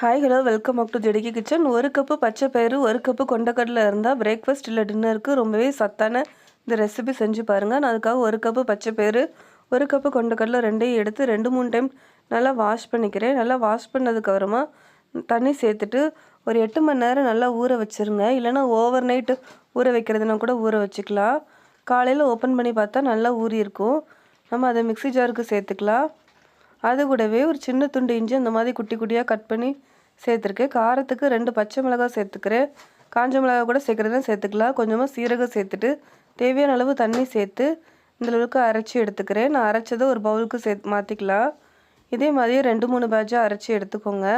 Hi hello welcome up to ஜெடிக்கி kitchen ஒரு cup பச்சை பயிறு ஒரு கப்பு கொண்டக்கடலை இருந்தால் பிரேக்ஃபாஸ்ட் இல்லை டின்னருக்கு ரொம்பவே சத்தான இந்த ரெசிபி செஞ்சு பாருங்கள் நான் அதுக்காக ஒரு கப்பு பச்சை பயிறு ஒரு கப்பு கொண்டக்கடலை ரெண்டையும் எடுத்து ரெண்டு மூணு டைம் நல்லா வாஷ் பண்ணிக்கிறேன். நல்லா வாஷ் பண்ணதுக்கப்புறமா தண்ணி சேர்த்துட்டு ஒரு எட்டு மணி நேரம் நல்லா ஊற வச்சுருங்க. இல்லைனா ஓவர் நைட்டு ஊற வைக்கிறதுனா கூட ஊற வச்சுக்கலாம். காலையில் ஓப்பன் பண்ணி பார்த்தா நல்லா ஊறி இருக்கும் நம்ம அதை மிக்ஸி ஜாருக்கு சேர்த்துக்கலாம். அது கூடவே ஒரு சின்ன துண்டு இஞ்சி அந்த மாதிரி குட்டி குட்டியாக கட் பண்ணி சேர்த்துருக்கேன் காரத்துக்கு ரெண்டு பச்சை மிளகாய் சேர்த்துக்கிறேன். காஞ்ச மிளகாய் கூட சேர்க்குறதுனா சேர்த்துக்கலாம். கொஞ்சமாக சீரகம் சேர்த்துட்டு தேவையான அளவு தண்ணி சேர்த்து இந்த அளவுக்கு அரைச்சி எடுத்துக்கிறேன். நான் அரைச்சதை ஒரு பவுலுக்கு சேர்த்து மாற்றிக்கலாம் இதே மாதிரியே ரெண்டு மூணு பேட்சாக அரைச்சி எடுத்துக்கோங்க.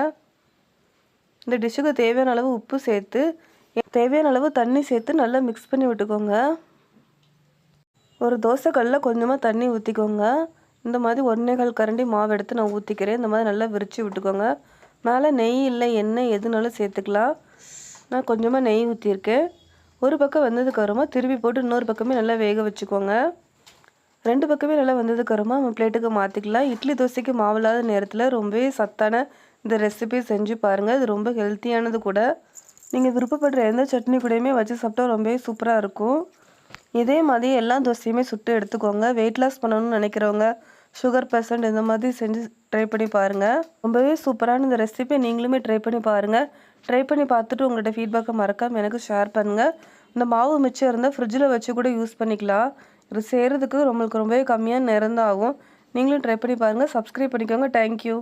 இந்த டிஷ்ஷுக்கு தேவையான அளவு உப்பு சேர்த்து தேவையான அளவு தண்ணி சேர்த்து நல்லா மிக்ஸ் பண்ணி விட்டுக்கோங்க. ஒரு தோசைக்கல்லில் கொஞ்சமாக தண்ணி ஊற்றிக்கோங்க இந்த மாதிரி ஒன்றேகால் கரண்டி மாவு எடுத்து நான் ஊற்றிக்கிறேன் இந்த மாதிரி நல்லா விரித்து விட்டுக்கோங்க. மேலே நெய் இல்லை எண்ணெய் எதுனாலும் சேர்த்துக்கலாம். நான் கொஞ்சமாக நெய் ஊற்றிருக்கேன் ஒரு பக்கம் வந்ததுக்கப்புறமா திருப்பி போட்டு இன்னொரு பக்கமே நல்லா வேக வச்சுக்கோங்க. ரெண்டு பக்கமே நல்லா வந்ததுக்கப்புறமா நம்ம பிளேட்டுக்கு மாற்றிக்கலாம் இட்லி தோசைக்கு மாவில்லாத நேரத்தில் ரொம்பவே சத்தான இந்த ரெசிபி செஞ்சு பாருங்கள் இது ரொம்ப ஹெல்த்தியானது கூட. நீங்கள் விருப்பப்படுற எந்த சட்னி கூடயுமே வச்சு சாப்பிட்டா ரொம்பவே சூப்பராக இருக்கும். இதே மாதிரி எல்லா தோசையுமே சுட்டு எடுத்துக்கோங்க. வெயிட் லாஸ் பண்ணணும்னு நினைக்கிறவங்க சுகர் பர்சன்ட் இந்த மாதிரி செஞ்சு ட்ரை பண்ணி பாருங்கள் ரொம்பவே சூப்பரான இந்த ரெசிபி நீங்களுமே ட்ரை பண்ணி பாருங்கள் ட்ரை பண்ணி பார்த்துட்டு உங்கள்கிட்ட ஃபீட்பேக்கை மறக்காமல் எனக்கு ஷேர் பண்ணுங்கள் இந்த மாவு மிச்சம் இருந்தால் ஃப்ரிட்ஜில் வச்சு கூட யூஸ் பண்ணிக்கலாம். இது செய்கிறதுக்கு நம்மளுக்கு ரொம்பவே கம்மியாக நேரம் தான் ஆகும். நீங்களும் ட்ரை பண்ணி பாருங்கள் சப்ஸ்கிரைப் பண்ணிக்கோங்க. தேங்க்யூ